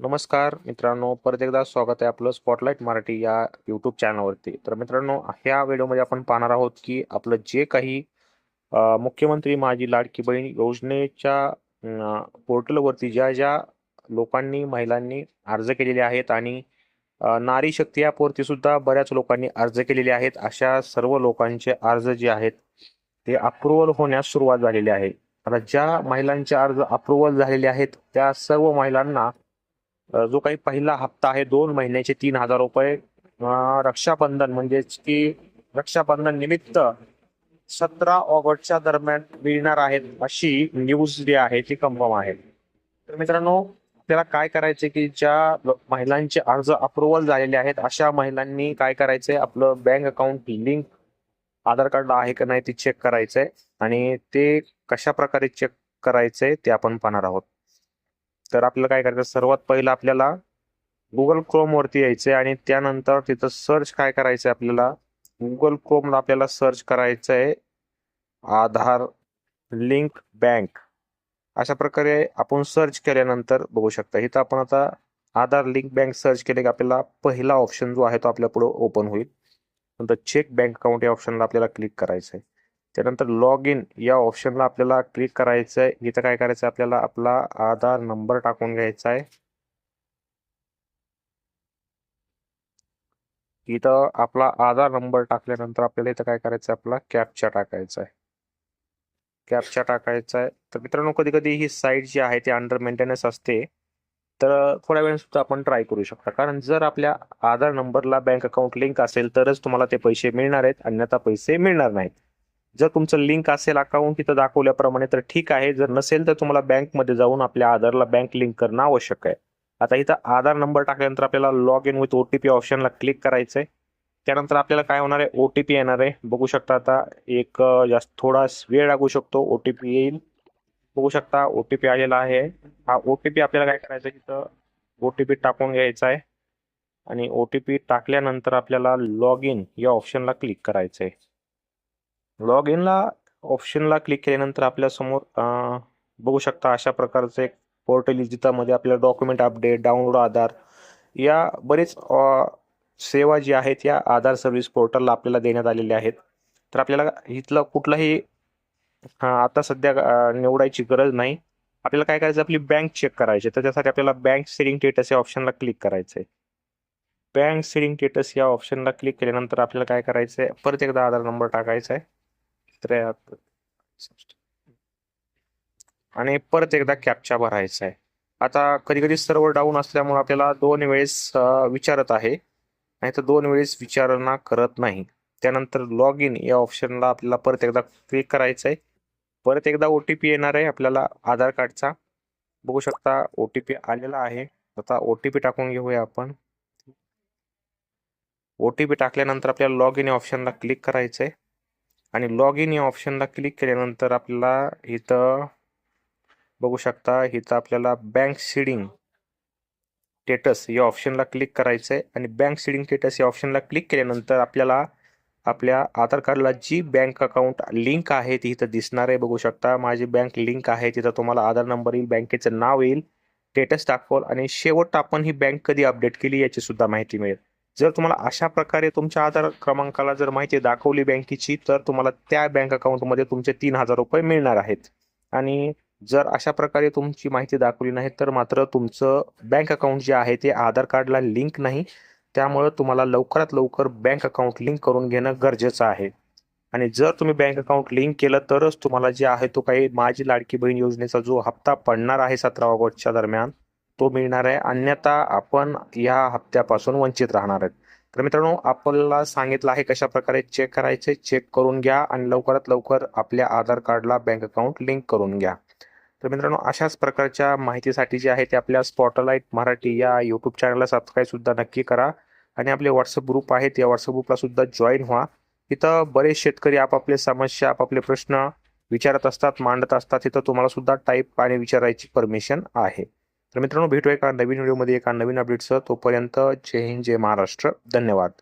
नमस्कार मित्रांनो परत एकदा स्वागत आहे आपलं स्पॉटलाईट मराठी या यूट्यूब चॅनलवरती तर मित्रांनो ह्या व्हिडिओमध्ये आपण पाहणार आहोत की आपलं जे काही मुख्यमंत्री माझी लाडकी बहीण योजनेच्या पोर्टलवरती ज्या ज्या लोकांनी महिलांनी अर्ज केलेले आहेत आणि नारी शक्ती ॲपवरती सुद्धा बऱ्याच लोकांनी अर्ज केलेले आहेत. अशा सर्व लोकांचे अर्ज जे आहेत ते अप्रुव्हल होण्यास सुरुवात झालेली आहे. आता ज्या महिलांचे अर्ज अप्रुव्हल झालेले आहेत त्या सर्व महिलांना जो काही पहिला हप्ता आहे दोन महिन्याचे तीन हजार रुपये. रक्षाबंधन म्हणजेच की रक्षाबंधन निमित्त सतरा ऑगस्टच्या दरम्यान मिळणार आहेत अशी न्यूज जी आहे ती कन्फर्म आहे. तर मित्रांनो आपल्याला काय करायचे की ज्या महिलांचे अर्ज अप्रुव्हल झालेले आहेत अशा महिलांनी काय करायचंय? आपलं बँक अकाउंट लिंक आधार कार्डला आहे का नाही ते चेक करायचंय. आणि ते कशा प्रकारे चेक करायचंय ते आपण पाहणार आहोत. तर आपल्याला काय करायचं? सर्वात पहिलं आपल्याला गुगल क्रोम वरती यायचंय आणि त्यानंतर तिथं सर्च काय करायचंय आपल्याला? गुगल क्रोमला आपल्याला सर्च करायचंय आधार लिंक बँक अशा प्रकारे आपण सर्च केल्यानंतर बघू शकता. इथं आपण आता आधार लिंक बँक सर्च केले की आपल्याला पहिला ऑप्शन जो आहे तो आपल्या पुढे ओपन होईल. नंतर चेक बँक अकाउंट या ऑप्शनला आपल्याला क्लिक करायचं आहे त्यानंतर लॉग इन या ऑप्शनला आपल्याला क्लिक करायचं आहे इथं काय करायचं आहे आपल्याला आपला आधार नंबर टाकून घ्यायचा आहे. इथं आपला आधार नंबर टाकल्यानंतर आपल्याला इथं काय करायचं आहे आपला कॅपचा टाकायचा आहे. कॅपचा टाकायचा आहे. तर मित्रांनो कधी कधी ही साईट जी आहे ती अंडर मेंटेनन्स असते. तर थोड्या वेळ सुद्धा आपण ट्राय करू शकता. कारण जर आपल्या आधार नंबरला बँक अकाउंट लिंक असेल तरच तुम्हाला ते पैसे मिळणार आहेत. अन्यथा पैसे मिळणार नाहीत. जर तुमचं लिंक असेल अकाउंट तिथं दाखवल्याप्रमाणे तर ठीक आहे. जर नसेल तर तुम्हाला बँकमध्ये जाऊन आपल्या आधारला बँक लिंक करणं आवश्यक आहे. आता इथं आधार नंबर टाकल्यानंतर आपल्याला log in with O T P ऑप्शनला click करायचं आहे त्यानंतर आपल्याला काय होणार आहे? ओ टी पी येणार आहे. बघू शकता आता एक जास्त थोडा वेळ लागू शकतो. ओ टी पी येईल. बघू शकता ओ टी पी आलेला आहे. हा ओ टी पी आपल्याला काय करायचं आहे तिथं ओ टी पी टाकून घ्यायचा आहे. आणि ओ टी पी टाकल्यानंतर आपल्याला लॉग इन या ऑप्शनला क्लिक करायचं आहे लॉग इनला ऑप्शनला क्लिक केल्यानंतर आपल्यासमोर बघू शकता अशा प्रकारचं एक पोर्टल जिथामध्ये आपल्याला डॉक्युमेंट अपडेट डाउनलोड आधार या बरेच सेवा जी आहेत या आधार सर्व्हिस पोर्टलला आपल्याला देण्यात आलेल्या आहेत. तर आपल्याला इथलं कुठलाही आता सध्या निवडायची गरज नाही. आपल्याला काय करायचं? आपली बँक चेक करायची. तर त्यासाठी आपल्याला बँक सेडिंग स्टेटस या ऑप्शनला क्लिक करायचं आहे बँक सेडिंग स्टेटस या ऑप्शनला क्लिक केल्यानंतर आपल्याला काय करायचं आहे परत एकदा आधार नंबर टाकायचा आहे त्र्याहत्तर आणि परत एकदा कॅपचा भरायचा आहे. आता कधी कधी सर्व्हर डाऊन असल्यामुळे आपल्याला दोन वेळेस विचारत आहे. नाही तर दोन वेळेस विचारणा करत नाही. त्यानंतर लॉग इन या ऑप्शनला आपल्याला परत एकदा क्लिक करायचं आहे परत एकदा ओ टी पी येणार आहे आपल्याला आधार कार्डचा. बघू शकता ओ टी पी आलेला आहे. आता ओ टी पी टाकून घेऊया आपण. ओ टी पी टाकल्यानंतर आपल्याला लॉग इन या ऑप्शनला क्लिक करायचं आहे आणि लॉग इन या ऑप्शनला क्लिक केल्यानंतर आपल्याला इथं बघू शकता इथं आपल्याला बँक सीडिंग स्टेटस या ऑप्शनला क्लिक करायचं आहे आणि बँक सीडिंग स्टेटस या ऑप्शनला क्लिक केल्यानंतर आपल्याला आपल्या आधार कार्डला जी बँक अकाउंट लिंक आहे ती इथं दिसणार आहे. बघू शकता माझी बँक लिंक आहे तिथं तुम्हाला आधार नंबर येईल बँकेचं नाव येईल स्टेटस दाखवल. आणि शेवट आपण ही बँक कधी अपडेट केली याची सुद्धा माहिती मिळेल. जर तुम्हाला अशा प्रकारे तुमच्या आधार क्रमांकाला जर माहिती दाखवली बँकेची तर तुम्हाला त्या बँक अकाउंटमध्ये तुमचे तीन हजार रुपये मिळणार आहेत. आणि जर अशा प्रकारे तुमची माहिती दाखवली नाही तर मात्र तुमचं बँक अकाउंट जे आहे ते आधार कार्डला लिंक नाही. त्यामुळं तुम्हाला लवकरात लवकर बँक अकाउंट लिंक करून घेणं गरजेचं आहे. आणि जर तुम्ही बँक अकाउंट लिंक केलं तरच तुम्हाला जे आहे तो काही माझी लाडकी बहीण योजनेचा जो हप्ता पडणार आहे सतरा ऑगस्टच्या दरम्यान तो मिळणार आहे. अन्यथा आपण या हप्त्यापासून वंचित राहणार आहेत. तर मित्रांनो आपल्याला सांगितलं आहे कशा प्रकारे चेक करायचे. चेक करून घ्या आणि लवकरात लवकर आपल्या आधार कार्डला बँक अकाउंट लिंक करून घ्या. तर मित्रांनो अशाच प्रकारच्या माहितीसाठी जे आहे ते आपल्या स्पॉटलाईट मराठी या यूट्यूब चॅनलला सबस्क्राईब सुद्धा नक्की करा. आणि आपले व्हॉट्सअप ग्रुप आहेत या व्हॉट्सअप ग्रुपला सुद्धा जॉईन व्हा. इथं बरेच शेतकरी आपापले समस्या आपापले प्रश्न विचारत असतात मांडत असतात. तिथं तुम्हाला सुद्धा टाईप आणि विचारायची परमिशन आहे. तर मित्रांनो भेटूया एका नवीन व्हिडिओमध्ये. एका नवीन अपडेटसह तोपर्यंत जय हिंद जय महाराष्ट्र. धन्यवाद.